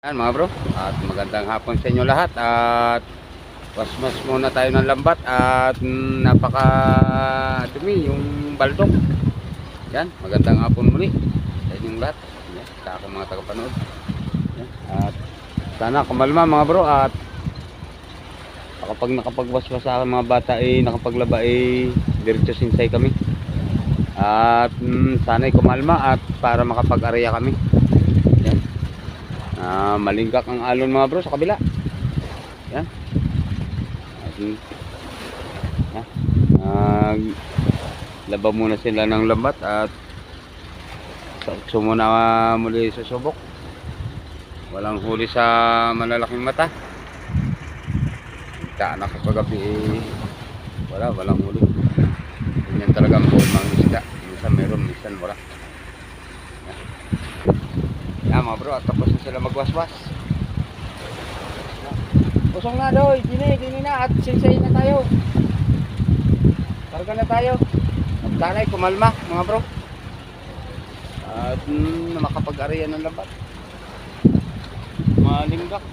Yan mga bro, at magandang hapon sa inyo lahat at wasmas muna tayo ng lambat at napaka dumi yung baldok. Yan, magandang hapon muli sa inyong lahat. Yan, sa aking mga tagapanood. Yan, at sana kumalma mga bro at kapag nakapagwaswas sa mga bata ay nakapaglaba ay diretso sinsay kami. At mm, sana ay kumalma at para makapag-area kami. Ah, malinggak ang alon mga bro sa kabila. Yan. Yan. Nag laba muna sila ng lambat at sa muna ah, muli sa subok. Walang huli sa malalaking mata. Kita na kapagabi eh, wala, walang huli. Ganyan talaga ang buhay mga isda. Minsan meron, minsan wala. Yan mga bro, at tapos na sila magwaswas. Pusong na doy, dini, dini na at sinsay na tayo. Karga na tayo. At sana'y kumalma mga bro. At mm, makapag-ariya ng lambat. Malinggak.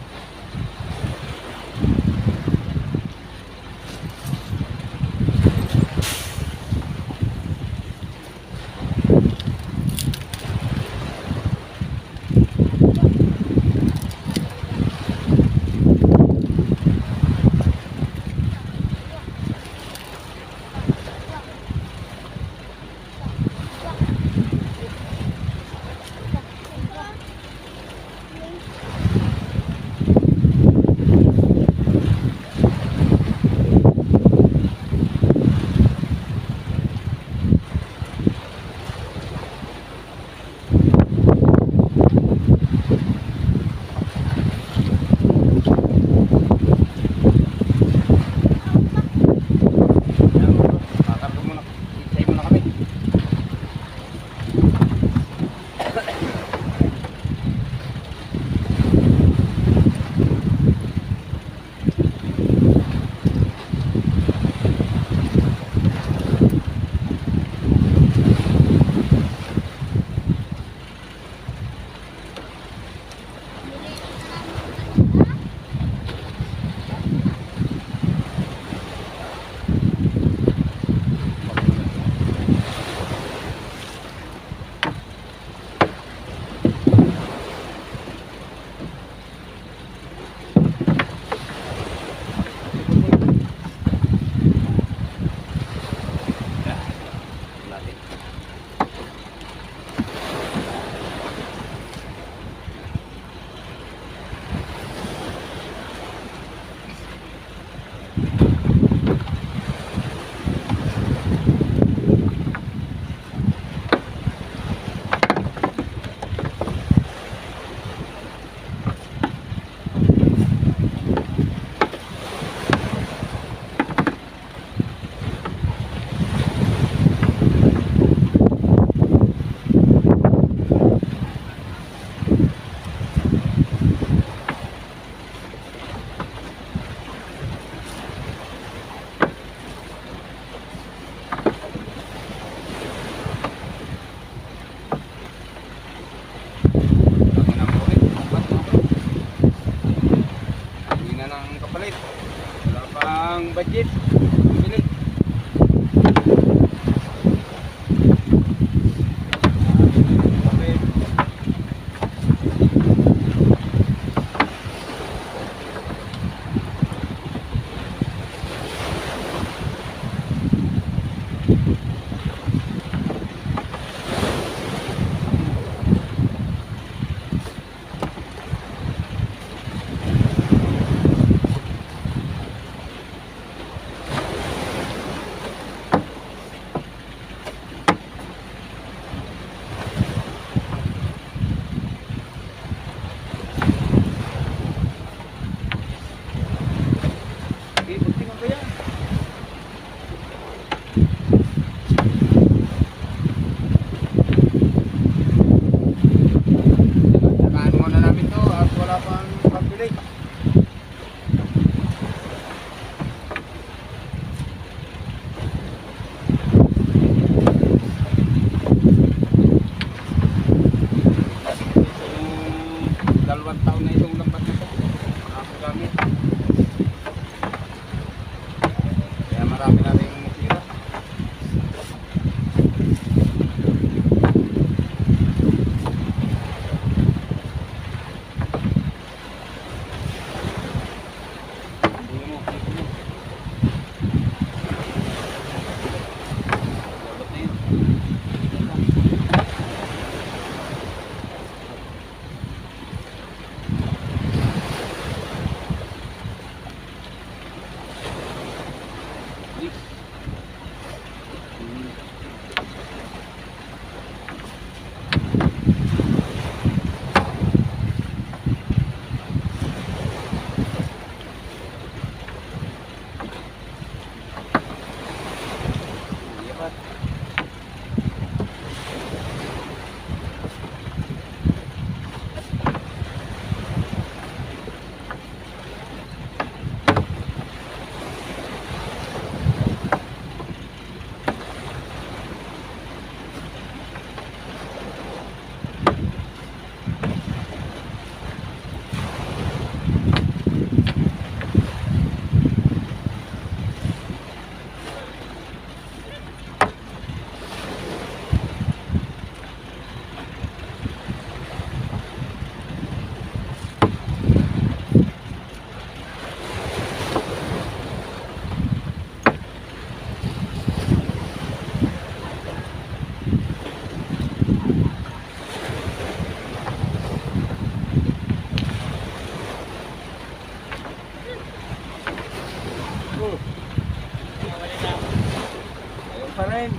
Pa rin.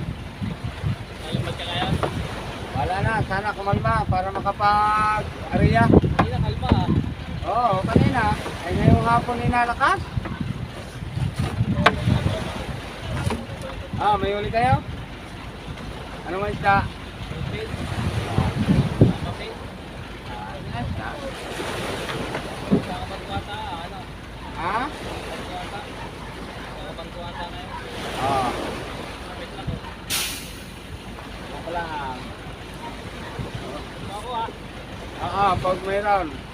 Nalambad ka? Wala na, sana kumalma para makapag-ariya. Hindi na kalma ah. Oo, kanina. Ay ngayong hapon inalakas. Ah, may uli kayo? Ano man isda? Kapit. Kapit. Ah, isda. Kakapagkuwata ah. Ano? Ha? Kakapagkuwata. Kakapagkuwata na yun. Oo. Kapit lang oh. Ako lang. Ako ah. Oo, pag mayroon.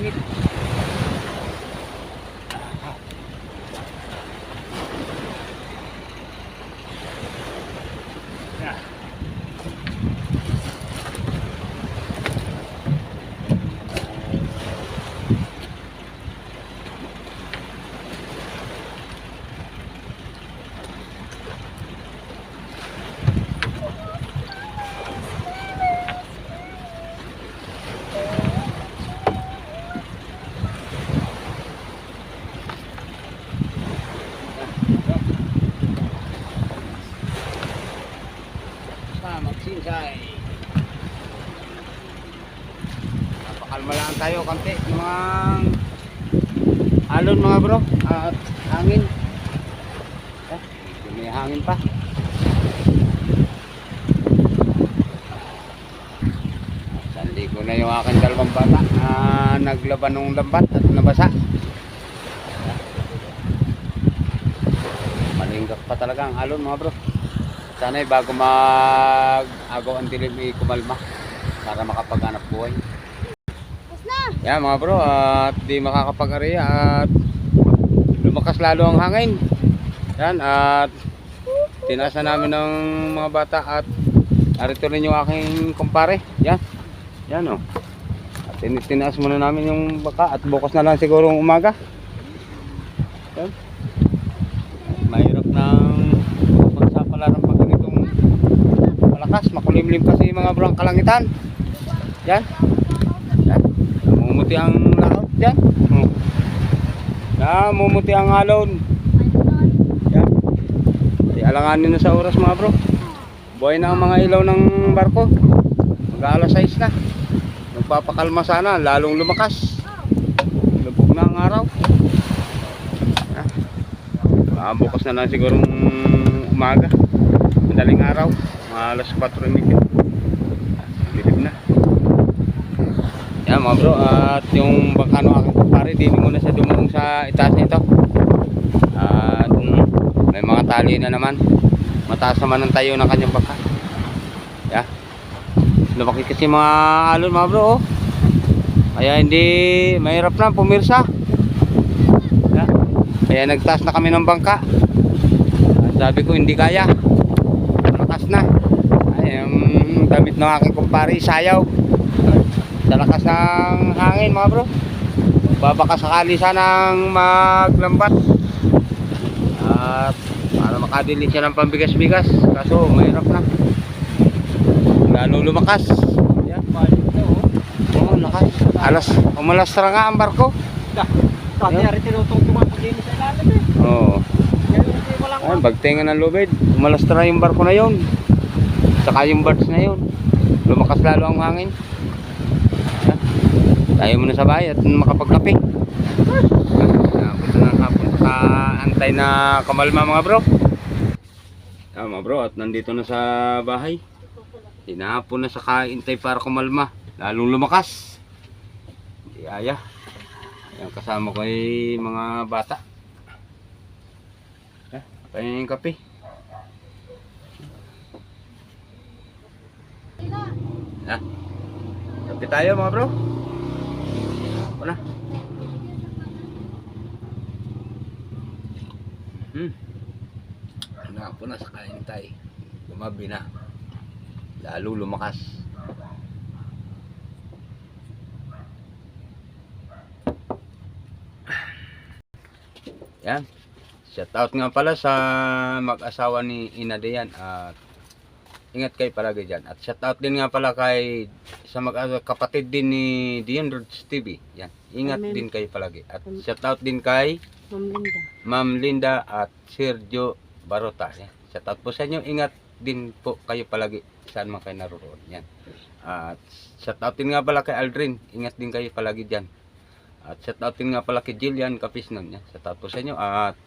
week. Magsinsay. Napakalma lang tayo konti ng mga alon mga bro at hangin. Eh, may hangin pa. Sandi ko na yung aking dalawang bata na naglaban ng lambat at nabasa. Malinggak pa talaga ang alon mga bro. Sana'y bago mag-agaw ang dilim ay kumalma para makapag-anap buhay. Yan mga bro, at di makakapag-area at lumakas lalo ang hangin. Yan, at tinasa namin ng mga bata at narito rin yung aking kumpare. Yan, yan o. At tin- tinaas muna namin yung baka at bukas na lang siguro umaga. Yan. Mahirap ng pagsapalaran pag ganitong malakas. Makulimlim kasi mga bro ang kalangitan. Yan. Yan. Namumuti ang laot yan. Oh. Namumuti ang alon. Yan. Di alanganin na sa oras mga bro. Buhay na ang mga ilaw ng barko. Mag alas 6 na. Magpapakalma sana, lalong lumakas. Lubog na ang araw. Ah. Ah, bukas na lang siguro umaga. Madaling araw. Alas 4.30. Bilib na. Yan mga bro. At yung bangkano aking kumpare, di mo na siya dumulong sa itaas nito. At mm, may mga tali na naman. Mataas naman ang tayo ng kanyang baka. Yeah. Lumaki kasi mga alon mga bro. Oh. Kaya hindi mahirap na pumirsa. Yeah. Kaya nagtaas na kami ng bangka. Sabi ko hindi kaya. Malakas na. Ay, ang damit ng aking kumpare sayaw. Sa lakas ng hangin mga bro. Babaka sakali sanang maglambat. At para makadili siya ng pambigas-bigas. Kaso mahirap na. Lalo lumakas. Yan. Oo, lakas. Alas, umalastra nga ang barko. Kasi Yeah. rin tinutong tumapagin sa ilalim eh. Oo. Hindi ng lubid. Umalastra yung barko na yun. Saka yung birds na yun. Lumakas lalo ang hangin. Tayo muna sa bahay at makapagkape. Nakapot na ng hapon. Antay na kamalma mga bro. Yan mga bro at nandito na sa bahay. Hinahapon na sa kaintay para kumalma. Lalong lumakas. Hindi aya. Yan kasama ko ay mga bata. Pahinga yung kape. Ha? Kape tayo mga bro. Wala. Hmm. Ano po na sa kain tayo. Gumabi na. Lalo lumakas. Yan. Shout out nga pala sa mag-asawa ni Inadeyan at ingat kayo palagi dyan. At shout out din nga pala kay sa mag kapatid din ni Dion Rods TV. Yan. Ingat Amen. din kayo palagi. At shout out din kay Ma'am Linda. Ma'am Linda at Sergio Barota. Yan. Shout out po sa inyo. Ingat din po kayo palagi saan man kayo naroon. Yan. At shout out din nga pala kay Aldrin. Ingat din kayo palagi dyan. At shout out din nga pala kay Jillian Capisnon. Yan. Shout out po sa inyo. At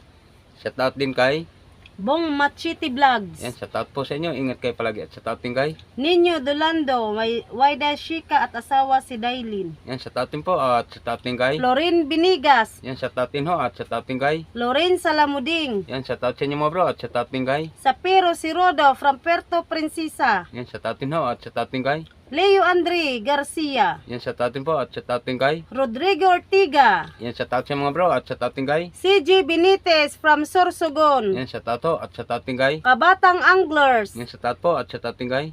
shout out din kay Bong Machiti Vlogs. yan, shout out po sa inyo. Ingat kayo palagi. At shout out din kay Ninyo Dolando, may Waida Shika at asawa si Dailin. yan, shout out din po. At shout out din kay Florin Binigas, yan, shout out din ho. At shout out din kay Loren Salamuding, yan, shout out sa inyo mga bro. At shout out din kay Sapiro Sirodo from Puerto Princesa, yan, shout out din ho. At shout out din kay Leo Andre Garcia, Yan sa tatin po at sa tatin kay. Rodrigo Ortiga, Yan sa tatin mga bro at sa tatin kay. CJ Benitez from Sorsogon, Yan sa tato at sa tatin kay. Kabatang Anglers, Yan sa tat po at sa tatin kay.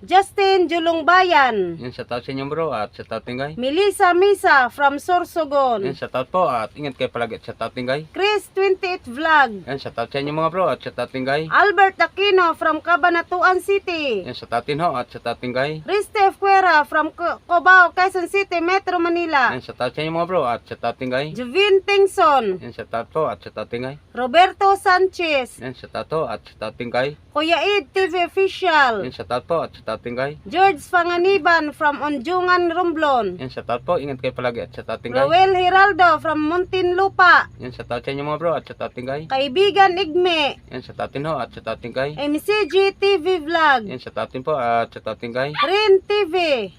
Justin Julungbayan, Yan sa tat sa inyo bro at sa tatin kay. Melissa Misa from Yan Sorsogon, sa tat po at ingat kayo palagi at sa tatin kay. Chris 28 Vlog, Yan sa tat sa inyo mga bro at sa tatin kay. Albert Aquino from Cabanatuan City, Yan sa tatin ho at sa tatin kay. Ristef Cuera from Co- Cubao, Quezon City, Metro Manila, Yan sa tat sa inyo mga bro at sa tatin kay. Juvin Tingson, Yan sa tat po at sa tatin kay. Roberto Sanchez, Yan sa tato at sa tatin kay. Kuya Ed TV Official, Yan sa tat po at sa tatin kay. George Fanganiban from Unjungan, Romblon, Yan sa tat po ingat kayo palagi at sa tatin kay. Roel Hiraldo from Muntinlupa, Yan sa tat sa inyo mga bro at sa tatin kay. Kaibigan Igme, Yan sa tatin ho at sa tatin kay. MCG TV Vlog, Yan sa tatin po at sa tatin kay. Rin TV,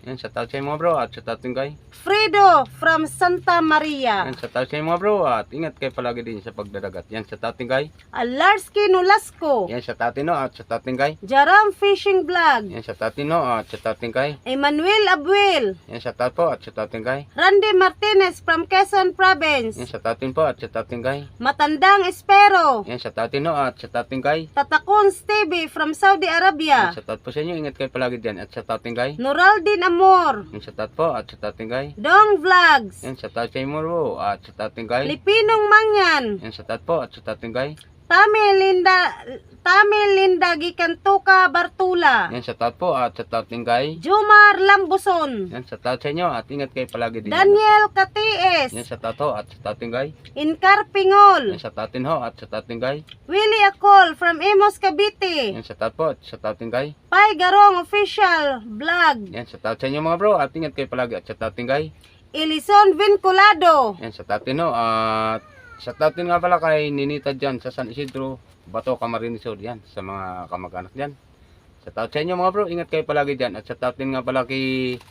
Yan sa tatin sa inyo mga bro at sa tatin kay. Fredo from Santa Maria, Yan sa tatin sa inyo mga bro at ingat kayo palagi din sa pagdadagat. Yan sa tatin kay. Alarski Nolasco, Yan sa tatin ho at sa tatin kay. Jaram Fishing Vlog, Yan sa tatin ho at sa tatin kay. Emmanuel Abuel, Yan tat po at tatin kay. Randy Martinez from Quezon Province, Yan tatin po at tatin kay. Matandang Espero, Yan tatin ho at tatin kay. Tatakon Stevie from Saudi Yan Arabia, sa tat po sa inyo, ingat kayo palagi diyan at tatin kay. Noraldin Amor, Yan tat po at tatin kay. Dong Vlogs, Yan sa inyo bro at tatin kay. Lipinong Mangyan, Yan tat po at tatin kay. Tami Linda, Tami Linda Gikantuka Bartula, Yan sa tat po at sa tatin kay. Jumar Lambuson, Yan sa tat sa inyo at ingat kayo palagi din. Daniel Yan Katies, sa tato at sa tatin kay. Inkar Pingol, Yan sa tatin ho at sa tatin kay. Willie Acol from Imos Cavite, Yan sa tat po at sa tatin kay. Pai Garong Official Vlog, Yan sa tat sa inyo mga bro at ingat kayo palagi at sa tatin kay. Elison Vinculado, Yan sa tatin ho at sa tatin nga pala kay Ninita dyan sa San Isidro, Bato, Camarines Sur yan sa mga kamag-anak dyan. Tatin sa inyo mga bro, ingat kayo palagi dyan. At sa tatin nga pala kay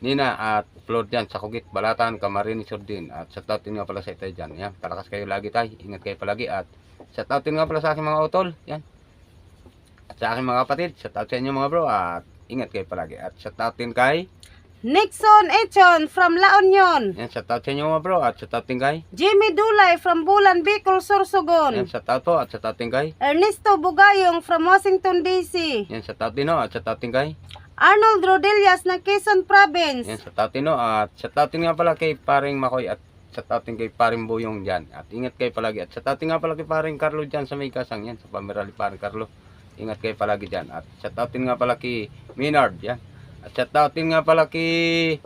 Nina at Flor dyan sa Kugit, Balatan, Camarines Sur din. At sa tatin nga pala sa itay dyan. Yan, palakas kayo lagi tayo, ingat kayo palagi. At sa tatin nga pala sa aking mga utol, yan. At sa aking mga kapatid, tatin sa inyo mga bro. At ingat kayo palagi. At sa tatin kay Nixon Echon from La Union, yan sa tatin sa inyo mga bro at sa tatin kay Jimmy Dulay from Bulan Bicol, yan Sorsogon, sa tato at sa tatin kay Ernesto Bugayong from Washington DC, yan sa tatino at sa tatin kay Arnold Rodelias ng Quezon Province, yan sa tatino at sa tatin nga pala kay paring Makoy at sa tatin kay paring Buyong dyan. At ingat kayo palagi at sa tatin nga pala kay paring Carlo dyan sa may kasang yan sa pamirali paring Carlo. Ingat kayo palagi dyan at sa tatin nga pala kay Minard yan at sa tatin nga pala kay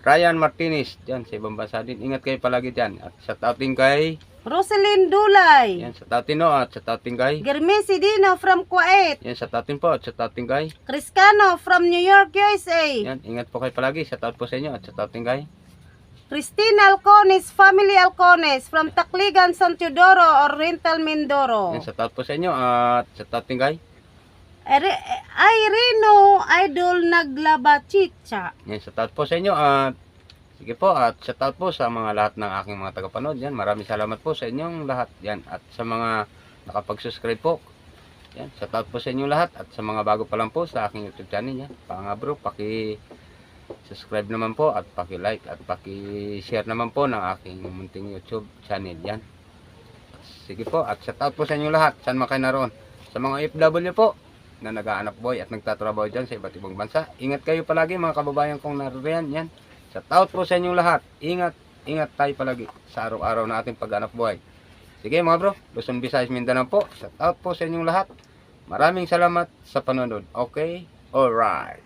Ryan Martinez. Dyan sa ibang bansa din. Ingat kayo palagi dyan. At sa tatin kay Roselyn Dulay, yan sa tatino at sa tatin kay Germesi Dino from Kuwait, yan sa tatin po. At sa tatin kay Criscano from New York, USA, yan ingat po kayo palagi. Taot po sa inyo. At sa tatin kay Christina Alcones, Family Alcones from Tacligan, San Teodoro, Oriental Mindoro, yan taot po sa inyo. At sa tatin kay Ere- Irino Idol Naglabachicha, Yan, sa taot po sa inyo at sige po at sa taot po sa mga lahat ng aking mga tagapanood yan. Maraming salamat po sa inyong lahat yan at sa mga nakapag-subscribe po. Yan, sa taot po sa inyong lahat at sa mga bago pa lang po sa aking YouTube channel yan. Panga bro, paki subscribe naman po at paki-like at paki-share naman po ng aking munting YouTube channel yan. Sige po at sa taot po sa inyong lahat. Saan man kayo naroon? Sa mga FW po na nag-aanap boy at nagtatrabaho dyan sa iba't ibang bansa. Ingat kayo palagi mga kababayan kong naroon yan. Sa taot po sa inyong lahat. Ingat, ingat tayo palagi sa araw-araw na ating pag-anap buhay. Sige mga bro, Luzon, Visayas, Mindanao po. Sa taot po sa inyong lahat. Maraming salamat sa panonood. Okay? Alright.